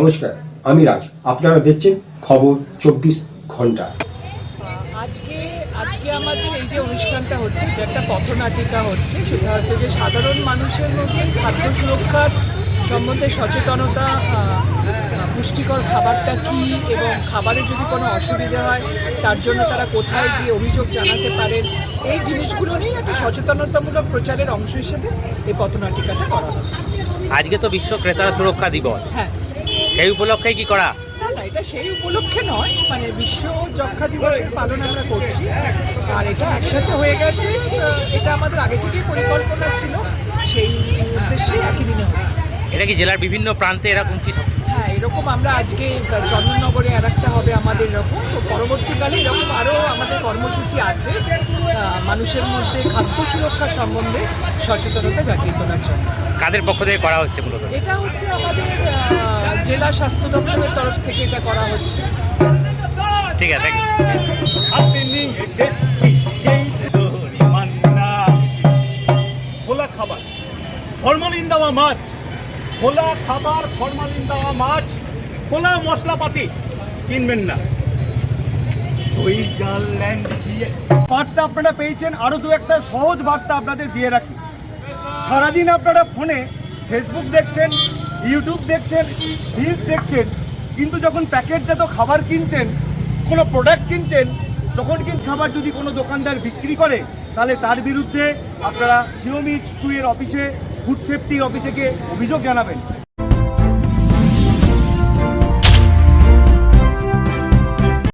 নমস্কার আমি রাজ। আপনারা দেখছেন খবর চব্বিশ ঘণ্টা। আজকে আজকে আমাদের এই যে অনুষ্ঠানটা হচ্ছে যে একটা পথনাটিকা হচ্ছে। সেটা হচ্ছে যে সাধারণ মানুষের মধ্যে খাদ্য সুরক্ষার সম্বন্ধে সচেতনতা পুষ্টিকর খাবারটা কি এবং খাবারে যদি কোনো অসুবিধা হয় তার জন্য তারা কোথায় গিয়ে অভিযোগ জানাতে পারেন? এই জিনিসগুলো নিয়ে একটা সচেতনতামূলক প্রচারের অংশ হিসেবে এই পথনাটিকাটা করা হচ্ছে। আজকে তো বিশ্ব ক্রেতা সুরক্ষা দিবস। হ্যাঁ। সেই উপলক্ষে কি করা? না এটা সেই উপলক্ষে নয় মানে বিশ্ব যক্ষা দিবসের পালন আমরা করছি। আর এটা একসাথে হয়ে গেছে এটা আমাদের আগে থেকেই পরিকল্পনা ছিল সেই উদ্দেশ্যে একই দিনে হচ্ছে। এটা কি জেলার বিভিন্ন প্রান্তে এরকম কি সব- হ্যাঁ এরকম আমরা আজকে চন্দননগরে আর একটা হবে আমাদের এরকম তো পরবর্তীকালে এরকম আরও আমাদের কর্মসূচি আছে মানুষের মধ্যে খাদ্য সুরক্ষা সম্বন্ধে সচেতনতা জাগিয়ে তোলার জন্য। কাদের পক্ষ থেকে করা হচ্ছে মূলত? এটা হচ্ছে আমাদের জেলা স্বাস্থ্য দপ্তরের তরফ থেকে এটা করা হচ্ছে। ঠিক আছে খোলা খাবার ফরমালিন দেওয়া মাছ। খোলা খাবার ফরমালিন দেওয়া মাছ। খোলা মশলাপাতি কিনবেন না। সুইজারল্যান্ড দিয়ে। বার্তা আপনারা পেয়েছেন আরও দু একটা সহজ বার্তা আপনাদের দিয়ে রাখি। সারাদিন আপনারা ফোনে ফেসবুক দেখছেন ইউটিউব দেখছেন রিলস দেখছেন, কিন্তু যখন প্যাকেটজাত খাবার কিনছেন, কোনো প্রোডাক্ট কিনছেন, তখন কিন্তু খাবার যদি কোনো দোকানদার বিক্রি করে, তাহলে তার বিরুদ্ধে আপনারা সিওমি টু এর অফিসে ফুড সেফটির অফিসে গিয়ে অভিযোগ জানাবেন।